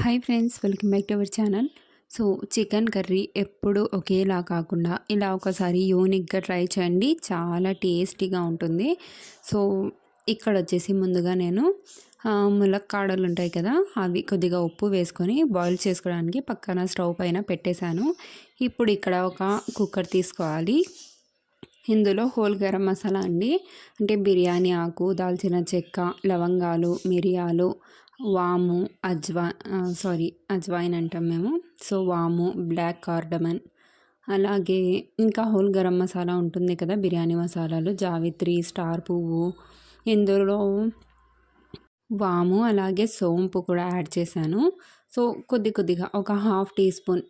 Hi friends welcome back to our channel so chicken curry ఎప్పుడు ఒకేలా కాకుండా ఇలా ఒకసారి యూనిక్గా ట్రై చేయండి. చాలా టేస్టీగా ఉంటుంది. సో ఇక్కడ వచ్చేసి ముందుగా నేను ములక్కాడలు ఉంటాయి కదా అవి కొద్దిగా ఉప్పు వేసుకొని బాయిల్ చేసుకోవడానికి పక్కన స్టవ్ పైన పెట్టేశాను. ఇప్పుడు ఇక్కడ ఒక కుక్కర్ తీసుకోవాలి. ఇందులో హోల్ గరం మసాలా అండి. అంటే బిర్యానీ ఆకు దాల్చిన చెక్క లవంగాలు మిరియాలు వాము అజ్వా సారీ అజ్వాయిన్ అంటాం మేము. సో వాము బ్లాక్ కార్డమన్. అలాగే ఇంకా హోల్ గరం మసాలా ఉంటుంది కదా బిర్యానీ మసాలాలు. జావిత్రి స్టార్ పువ్వు ఇందులో వాము అలాగే సోంపు కూడా యాడ్ చేశాను. సో కొద్ది కొద్దిగా ఒక హాఫ్ టీ స్పూన్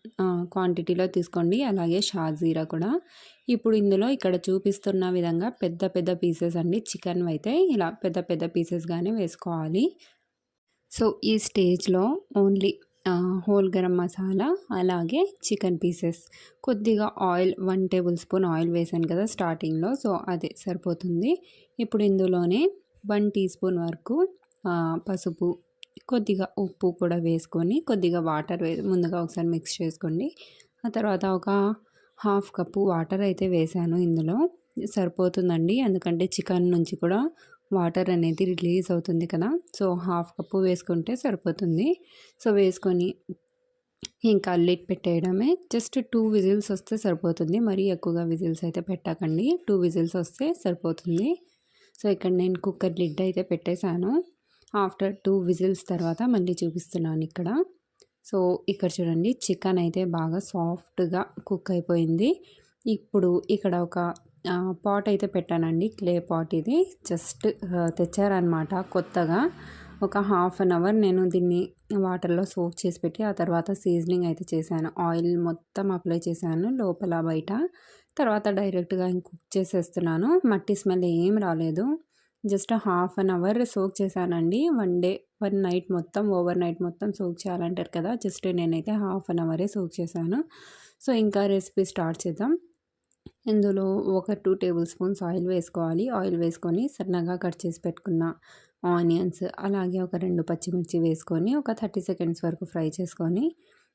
క్వాంటిటీలో తీసుకోండి. అలాగే షాజీరా కూడా. ఇప్పుడు ఇందులో ఇక్కడ చూపిస్తున్న విధంగా పెద్ద పెద్ద పీసెస్ అండి. చికెన్ అయితే ఇలా పెద్ద పెద్ద పీసెస్గానే వేసుకోవాలి. సో ఈ స్టేజ్లో ఓన్లీ హోల్ గరం మసాలా అలాగే చికెన్ పీసెస్. కొద్దిగా oil one table spoon oil వేసాను కదా స్టార్టింగ్లో సో అదే సరిపోతుంది. ఇప్పుడు ఇందులోనే వన్ టీ స్పూన్ వరకు పసుపు కొద్దిగా ఉప్పు కూడా వేసుకొని కొద్దిగా వాటర్ వే ముందుగా ఒకసారి మిక్స్ చేసుకోండి. ఆ తర్వాత ఒక హాఫ్ కప్పు వాటర్ అయితే వేసాను ఇందులో. సరిపోతుందండి ఎందుకంటే చికెన్ నుంచి కూడా వాటర్ అనేది రిలీజ్ అవుతుంది కదా. సో హాఫ్ కప్పు వేసుకుంటే సరిపోతుంది. సో వేసుకొని ఇంకా లిడ్ పెట్టేయడమే. జస్ట్ టూ విజిల్స్ వస్తే సరిపోతుంది. మరీ ఎక్కువగా విజిల్స్ అయితే పెట్టకండి. టూ విజిల్స్ వస్తే సరిపోతుంది. సో ఇక్కడ నేను కుక్కర్ లిడ్ అయితే పెట్టేశాను. ఆఫ్టర్ టూ విజిల్స్ తర్వాత మళ్ళీ చూపిస్తున్నాను ఇక్కడ. సో ఇక్కడ చూడండి. చికెన్ అయితే బాగా సాఫ్ట్గా కుక్ అయిపోయింది. ఇప్పుడు ఇక్కడ ఒక పాట్ అయితే పెట్టానండి క్లే పాట్ ఇది. జస్ట్ తెచ్చారనమాట కొత్తగా. ఒక హాఫ్ అన్ అవర్ నేను దీన్ని వాటర్లో సోక్ చేసి పెట్టి ఆ తర్వాత సీజనింగ్ అయితే చేశాను. ఆయిల్ మొత్తం అప్లై చేశాను లోపల బయట. తర్వాత డైరెక్ట్గా కుక్ చేసేస్తున్నాను. మట్టి స్మెల్ ఏం రాలేదు. Just half an hour soak చేశానండి. వన్ డే వన్ నైట్ మొత్తం ఓవర్ నైట్ మొత్తం సోక్ చేయాలంటారు కదా. జస్ట్ నేనైతే హాఫ్ అన్ అవరే సోక్ చేశాను. సో ఇంకా రెసిపీ స్టార్ట్ చేద్దాం. ఇందులో ఒక టూ టేబుల్ స్పూన్స్ ఆయిల్ వేసుకోవాలి. ఆయిల్ వేసుకొని సన్నగా కట్ చేసి పెట్టుకున్న ఆనియన్స్ అలాగే ఒక రెండు పచ్చిమిర్చి వేసుకొని ఒక థర్టీ సెకండ్స్ వరకు ఫ్రై చేసుకొని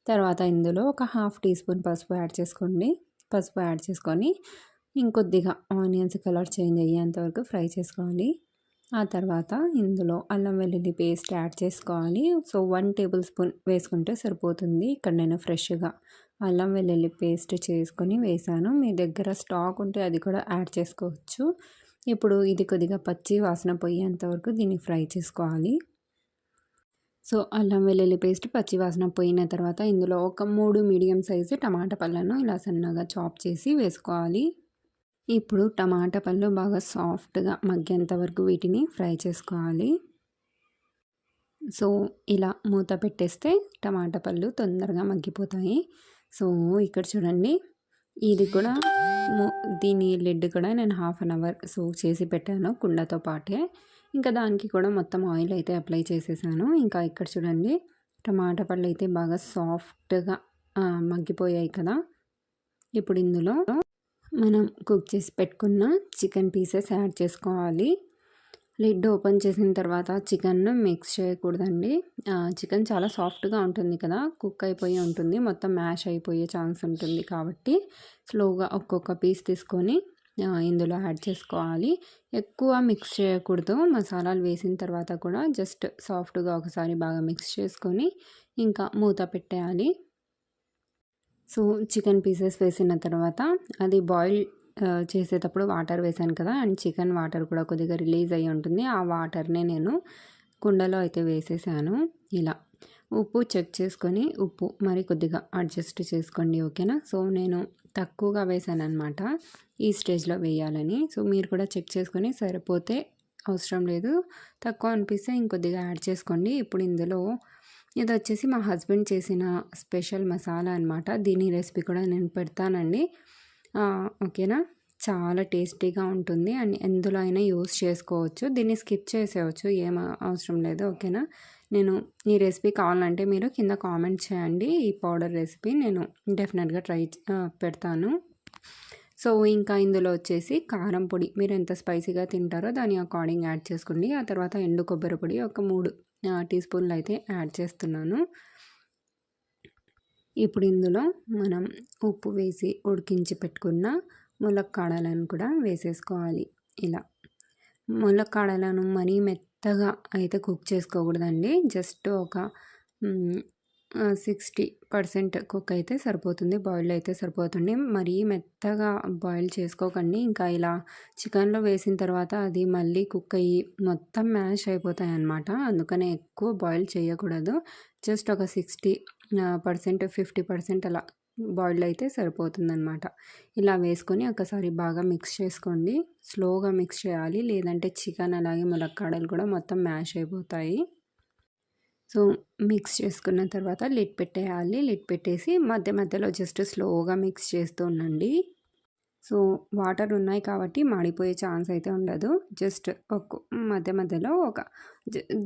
తర్వాత ఇందులో ఒక హాఫ్ టీ స్పూన్ పసుపు యాడ్ చేసుకోండి. పసుపు యాడ్ చేసుకొని ఇంకొద్దిగా ఆనియన్స్ కలర్ చేంజ్ అయ్యేంత వరకు ఫ్రై చేసుకోవాలి. ఆ తర్వాత ఇందులో అల్లం వెల్లుల్లి పేస్ట్ యాడ్ చేసుకోవాలి. సో వన్ టేబుల్ స్పూన్ వేసుకుంటే సరిపోతుంది. ఇక్కడ నేను ఫ్రెష్గా అల్లం వెల్లుల్లి పేస్ట్ చేసుకొని వేసాను. మీ దగ్గర స్టాక్ ఉంటే అది కూడా యాడ్ చేసుకోవచ్చు. ఇప్పుడు ఇది కొద్దిగా పచ్చి వాసన పోయేంత వరకు దీన్ని ఫ్రై చేసుకోవాలి. సో అల్లం వెల్లుల్లి పేస్ట్ పచ్చి వాసన పోయిన తర్వాత ఇందులో ఒక మూడు మీడియం సైజు టమాటా పళ్ళను ఇలా సన్నగా చాప్ చేసి వేసుకోవాలి. ఇప్పుడు టమాటా పళ్ళు బాగా సాఫ్ట్గా మగ్గేంత వరకు వీటిని ఫ్రై చేసుకోవాలి. సో ఇలా మూత పెట్టేస్తే టమాటా పళ్ళు తొందరగా మగ్గిపోతాయి. సో ఇక్కడ చూడండి. ఇది కూడా దీని లెడ్ కూడా నేను హాఫ్ అన్ అవర్ సోక్ చేసి పెట్టాను కుండతో పాటే. ఇంకా దానికి కూడా మొత్తం ఆయిల్ అయితే అప్లై చేసేసాను. ఇంకా ఇక్కడ చూడండి. టమాటా పళ్ళు అయితే బాగా సాఫ్ట్గా మగ్గిపోయాయి కదా. ఇప్పుడు ఇందులో మనం కుక్ చేసి పెట్టుకున్న చికెన్ పీసెస్ యాడ్ చేసుకోవాలి. లిడ్ ఓపెన్ చేసిన తర్వాత చికెన్ మిక్స్ చేయకూడదండి. చికెన్ చాలా సాఫ్ట్గా ఉంటుంది కదా కుక్ అయిపోయి ఉంటుంది మొత్తం మ్యాష్ అయిపోయే ఛాన్స్ ఉంటుంది కాబట్టి స్లోగా ఒక్కొక్క పీస్ తీసుకొని ఇందులో యాడ్ చేసుకోవాలి. ఎక్కువ మిక్స్ చేయకూడదు మసాలాలు వేసిన తర్వాత కూడా జస్ట్ సాఫ్ట్గా ఒకసారి బాగా మిక్స్ చేసుకొని ఇంకా మూత పెట్టేయాలి. సో చికెన్ పీసెస్ వేసిన తర్వాత అది బాయిల్ చేసేటప్పుడు వాటర్ వేసాను కదా అండ్ చికెన్ వాటర్ కూడా కొద్దిగా రిలీజ్ అయ్యి ఉంటుంది. ఆ వాటర్నే నేను కుండలో అయితే వేసేసాను. ఇలా ఉప్పు చెక్ చేసుకొని ఉప్పు మరి కొద్దిగా అడ్జస్ట్ చేసుకోండి ఓకేనా? సో నేను తక్కువగా వేసాను అనమాట ఈ స్టేజ్లో వేయాలని. సో మీరు కూడా చెక్ చేసుకొని సరిపోతే అవసరం లేదు. తక్కువ అనిపిస్తే ఇంకొద్దిగా యాడ్ చేసుకోండి. ఇప్పుడు ఇందులో ఇది వచ్చేసి మా హస్బెండ్ చేసిన స్పెషల్ మసాలా అనమాట దీని రెసిపీ కూడా నేను పెడతానండి. ఓకేనా? చాలా టేస్టీగా ఉంటుంది. అండ్ ఎందులో అయినా యూస్ చేసుకోవచ్చు. దీన్ని స్కిప్ చేసేయచ్చు. ఏం అవసరం లేదు. ఓకేనా? నేను ఈ రెసిపీ కావాలంటే మీరు కింద కామెంట్ చేయండి. ఈ పౌడర్ రెసిపీ నేను డెఫినెట్గా ట్రై పెడతాను. సో ఇంకా ఇందులో వచ్చేసి కారం పొడి. మీరు ఎంత స్పైసీగా తింటారో దాని అకార్డింగ్ యాడ్ చేసుకోండి. ఆ తర్వాత ఎండు కొబ్బరి పొడి ఒక మూడు టీ స్పూన్లు అయితే యాడ్ చేస్తున్నాను. ఇప్పుడు ఇందులో మనం ఉప్పు వేసి ఉడికించి పెట్టుకున్న ములక్కాడలను కూడా వేసేసుకోవాలి. ఇలా ములక్కాడలను మరీ మెత్తగా అయితే కుక్ చేసుకోకూడదండి. జస్ట్ ఒక సిక్స్టీ పర్సెంట్ కుక్ అయితే సరిపోతుంది. బాయిల్ అయితే సరిపోతుంది. మరీ మెత్తగా బాయిల్ చేసుకోకండి. ఇంకా ఇలా చికెన్లో వేసిన తర్వాత అది మళ్ళీ కుక్ అయ్యి మొత్తం మ్యాష్ అయిపోతాయి అన్నమాట అందుకనే ఎక్కువ బాయిల్ చేయకూడదు. జస్ట్ ఒక సిక్స్టీ పర్సెంట్ ఫిఫ్టీ పర్సెంట్ అలా బాయిల్ అయితే సరిపోతుందన్నమాట. ఇలా వేసుకొని ఒకసారి బాగా మిక్స్ చేసుకోండి. స్లోగా మిక్స్ చేయాలి. లేదంటే చికెన్ అలాగే ములక్కాడలు కూడా మొత్తం మ్యాష్ అయిపోతాయి. సో మిక్స్ చేసుకున్న తర్వాత లిడ్ పెట్టేయాలి. లిడ్ పెట్టేసి మధ్య మధ్యలో జస్ట్ స్లోగా మిక్స్ చేస్తూ ఉండండి. సో వాటర్ ఉన్నాయి కాబట్టి మాడిపోయే ఛాన్స్ అయితే ఉండదు. జస్ట్ ఒక మధ్య మధ్యలో ఒక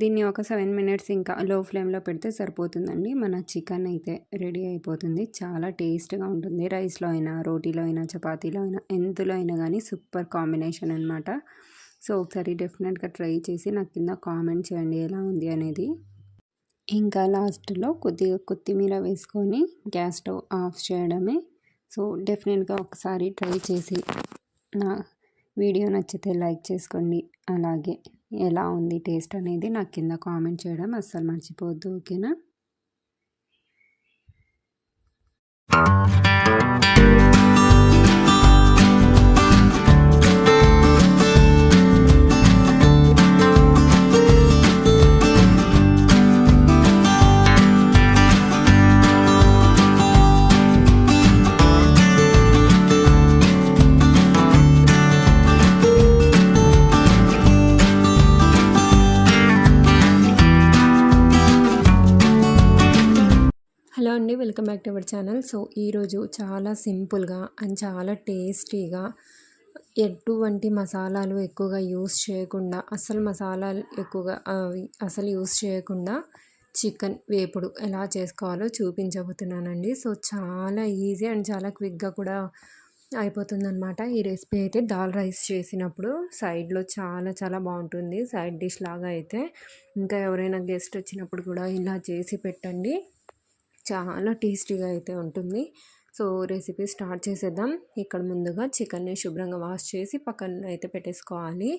దీన్ని ఒక సెవెన్ మినిట్స్ ఇంకా లో ఫ్లేమ్లో పెడితే సరిపోతుందండి. మన చికెన్ అయితే రెడీ అయిపోతుంది. చాలా టేస్ట్గా ఉంటుంది. రైస్లో అయినా రోటీలో అయినా చపాతీలో అయినా ఎందులో అయినా కానీ సూపర్ కాంబినేషన్ అనమాట సో ఒకసారి డెఫినెట్గా ట్రై చేసి నాకు కింద కామెంట్ చేయండి ఎలా ఉంది అనేది. ఇంకా లాస్ట్లో కొద్దిగా కొత్తిమీర వేసుకొని గ్యాస్ స్టవ్ ఆఫ్ చేయడమే. సో డెఫినెట్గా ఒకసారి ట్రై చేసి నా వీడియో నచ్చితే లైక్ చేసుకోండి. అలాగే ఎలా ఉంది టేస్ట్ అనేది నాకు కింద కామెంట్ చేయడం అస్సలు మర్చిపోవద్దు ఓకేనా? Welcome back to our channel. So ఈరోజు చాలా సింపుల్గా అండ్ చాలా టేస్టీగా ఎటువంటి మసాలాలు ఎక్కువగా యూస్ చేయకుండా అసలు మసాలాలు ఎక్కువగా అసలు యూస్ చేయకుండా చికెన్ వేపుడు ఎలా చేసుకోవాలో చూపించబోతున్నానండి. సో చాలా ఈజీ అండ్ చాలా క్విక్గా కూడా అయిపోతుందన్నమాట. ఈ రెసిపీ అయితే దాల్ రైస్ చేసినప్పుడు సైడ్లో చాలా చాలా బాగుంటుంది. సైడ్ డిష్ లాగా అయితే ఇంకా ఎవరైనా గెస్ట్ వచ్చినప్పుడు కూడా ఇలా చేసి పెట్టండి. చాలా టేస్టీగా అయితే ఉంటుంది. సో రెసిపీ స్టార్ట్ చేసేద్దాం. ఇక్కడ ముందుగా చికెన్ని శుభ్రంగా వాష్ చేసి పక్కన అయితే పెట్టేసుకోవాలి.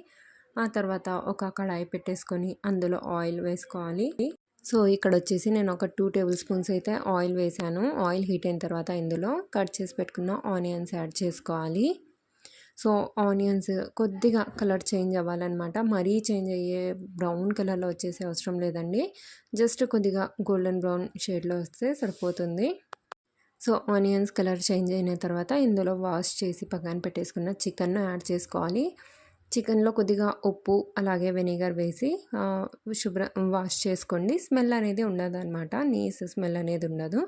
ఆ తర్వాత ఒక కడాయి పెట్టేసుకొని అందులో ఆయిల్ వేసుకోవాలి. సో ఇక్కడ వచ్చేసి నేను ఒక టూ టేబుల్ స్పూన్స్ అయితే ఆయిల్ వేసాను ఆయిల్ హీట్ అయిన తర్వాత ఇందులో కట్ చేసి పెట్టుకున్న ఆనియన్స్ యాడ్ చేసుకోవాలి. సో ఆనియన్స్ కొద్దిగా కలర్ చేంజ్ అవ్వాలన్నమాట. మరీ చేంజ్ అయ్యే బ్రౌన్ కలర్లో వచ్చేసే అవసరం లేదండి. జస్ట్ కొద్దిగా గోల్డెన్ బ్రౌన్ షేడ్లో వస్తే సరిపోతుంది. సో ఆనియన్స్ కలర్ చేంజ్ అయిన తర్వాత ఇందులో వాష్ చేసి పక్కన పెట్టేసుకున్న చికెన్ను యాడ్ చేసుకోవాలి. చికెన్లో కొద్దిగా ఉప్పు అలాగే వెనిగర్ వేసి శుభ్రం వాష్ చేసుకోండి. స్మెల్ అనేది ఉండదు అనమాట నీస్ స్మెల్ అనేది ఉండదు.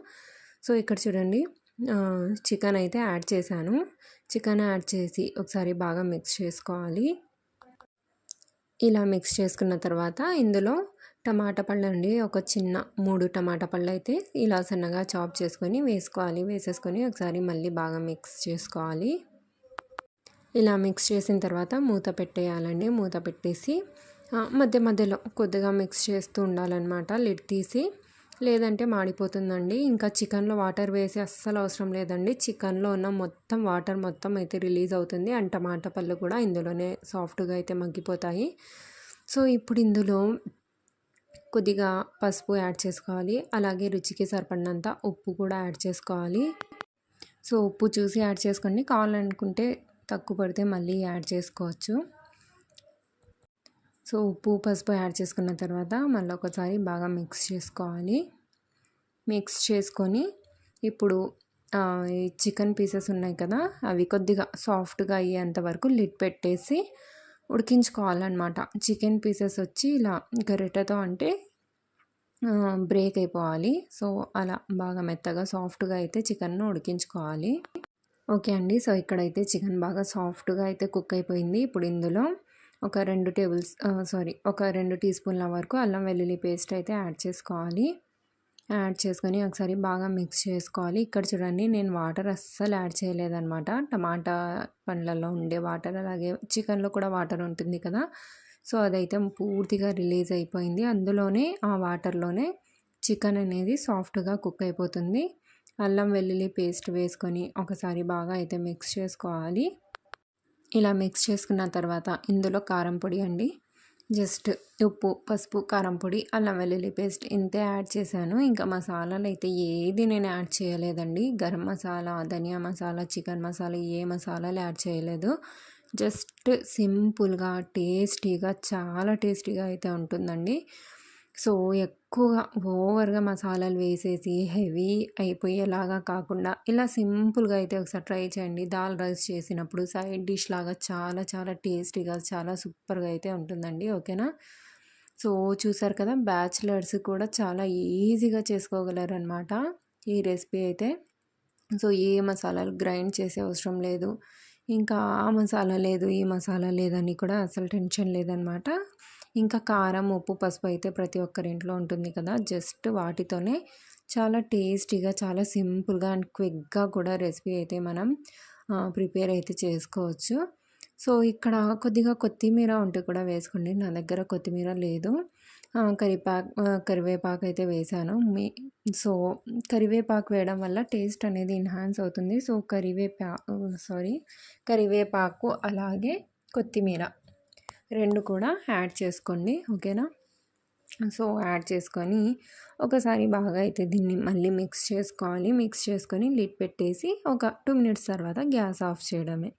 సో ఇక్కడ చూడండి. చికెన్ అయితే యాడ్ చేశాను. చికెన్ యాడ్ చేసి ఒకసారి బాగా మిక్స్ చేసుకోవాలి. ఇలా మిక్స్ చేసుకున్న తర్వాత ఇందులో టమాటా పళ్ళు అండి ఒక చిన్న మూడు టమాటా పళ్ళు అయితే ఇలా సన్నగా చాప్ చేసుకొని వేసుకోవాలి. వేసేసుకొని ఒకసారి మళ్ళీ బాగా మిక్స్ చేసుకోవాలి. ఇలా మిక్స్ చేసిన తర్వాత మూత పెట్టేయాలండి. మూత పెట్టేసి మధ్య మధ్యలో కొద్దిగా మిక్స్ చేస్తూ ఉండాలన్నమాట. లిడ్ తీసి లేదంటే మాడిపోతుందండి. ఇంకా చికెన్లో వాటర్ వేసి అస్సలు అవసరం లేదండి. చికెన్లో ఉన్న మొత్తం వాటర్ మొత్తం అయితే రిలీజ్ అవుతుంది. అండ్ టమాటా పళ్ళు కూడా ఇందులోనే సాఫ్ట్గా అయితే మగ్గిపోతాయి. సో ఇప్పుడు ఇందులో కొద్దిగా పసుపు యాడ్ చేసుకోవాలి. అలాగే రుచికి సరిపడినంత ఉప్పు కూడా యాడ్ చేసుకోవాలి. సో ఉప్పు చూసి యాడ్ చేసుకోండి. కావాలనుకుంటే తక్కువ పడితే మళ్ళీ యాడ్ చేసుకోవచ్చు. సో ఉప్పు పసుపు యాడ్ చేసుకున్న తర్వాత మళ్ళీ ఒకసారి బాగా మిక్స్ చేసుకోవాలి. మిక్స్ చేసుకొని ఇప్పుడు చికెన్ పీసెస్ ఉన్నాయి కదా అవి కొద్దిగా సాఫ్ట్గా అయ్యేంత వరకు లిడ్ పెట్టేసి ఉడికించుకోవాలన్నమాట. చికెన్ పీసెస్ వచ్చి ఇలా గరిటెతో అంటే బ్రేక్ అయిపోవాలి. సో అలా బాగా మెత్తగా సాఫ్ట్గా అయితే చికెన్ను ఉడికించుకోవాలి. ఓకే అండి. సో ఇక్కడైతే చికెన్ బాగా సాఫ్ట్గా అయితే కుక్ అయిపోయింది. ఇప్పుడు ఇందులో ఒక రెండు టేబుల్స్ సారీ ఒక రెండు టీ స్పూన్ల వరకు అల్లం వెల్లుల్లి పేస్ట్ అయితే యాడ్ చేసుకోవాలి. యాడ్ చేసుకొని ఒకసారి బాగా మిక్స్ చేసుకోవాలి. ఇక్కడ చూడండి నేను వాటర్ అస్సలు యాడ్ చేయలేదన్నమాట. టమాటా పండ్లలో ఉండే వాటర్ అలాగే చికెన్లో కూడా వాటర్ ఉంటుంది కదా. సో అదైతే పూర్తిగా రిలీజ్ అయిపోయింది. అందులోనే ఆ వాటర్లోనే చికెన్ అనేది సాఫ్ట్గా కుక్ అయిపోతుంది. అల్లం వెల్లుల్లి పేస్ట్ వేసుకొని ఒకసారి బాగా అయితే మిక్స్ చేసుకోవాలి. ఇలా మిక్స్ చేసుకున్న తర్వాత ఇందులో కారం పొడి అండి. జస్ట్ ఉప్పు పసుపు కారం పొడి అల్లం వెల్లుల్లి పేస్ట్ ఇంతే యాడ్ చేశాను. ఇంకా మసాలాలు అయితే ఏది నేను యాడ్ చేయలేదండి. గరం మసాలా ధనియా మసాలా చికెన్ మసాలా ఏ మసాలాలు యాడ్ చేయలేదు. జస్ట్ సింపుల్గా టేస్టీగా చాలా టేస్టీగా అయితే ఉంటుందండి. సో ఎక్కువగా ఓవర్గా మసాలాలు వేసేసి హెవీ అయిపోయేలాగా కాకుండా ఇలా సింపుల్గా అయితే ఒకసారి ట్రై చేయండి. దాల్ రైస్ చేసినప్పుడు సైడ్ డిష్ లాగా చాలా చాలా టేస్టీగా చాలా సూపర్గా అయితే ఉంటుందండి. ఓకేనా? సో చూసారు కదా? బ్యాచిలర్స్ కూడా చాలా ఈజీగా చేసుకోగలరు అనమాట ఈ రెసిపీ అయితే. సో ఏ మసాలాలు గ్రైండ్ చేసే అవసరం లేదు. ఇంకా ఆ మసాలా లేదు ఈ మసాలా లేదని కూడా అసలు టెన్షన్ లేదనమాట. ఇంకా కారం ఉప్పు పసుపు అయితే ప్రతి ఒక్కరి ఇంట్లో ఉంటుంది కదా. జస్ట్ వాటితోనే చాలా టేస్టీగా చాలా సింపుల్గా అండ్ క్విక్గా కూడా రెసిపీ అయితే మనం ప్రిపేర్ అయితే చేసుకోవచ్చు. సో ఇక్కడ కొద్దిగా కొత్తిమీర ఉంటే కూడా వేసుకోండి. నా దగ్గర కొత్తిమీర లేదు. కరివేపాకు కరివేపాకు అయితే వేసాను. మీ సో కరివేపాకు వేయడం వల్ల టేస్ట్ అనేది ఎన్హాన్స్ అవుతుంది. సో కరివేపా సారీ కరివేపాకు అలాగే కొత్తిమీర రెండు కూడా యాడ్ చేసుకోండి ఓకేనా? సో యాడ్ చేసుకొని ఒకసారి బాగా అయితే దీన్ని మళ్ళీ మిక్స్ చేసుకోవాలి. మిక్స్ చేసుకొని లిడ్ పెట్టేసి ఒక టూ మినిట్స్ తర్వాత గ్యాస్ ఆఫ్ చేయడమే.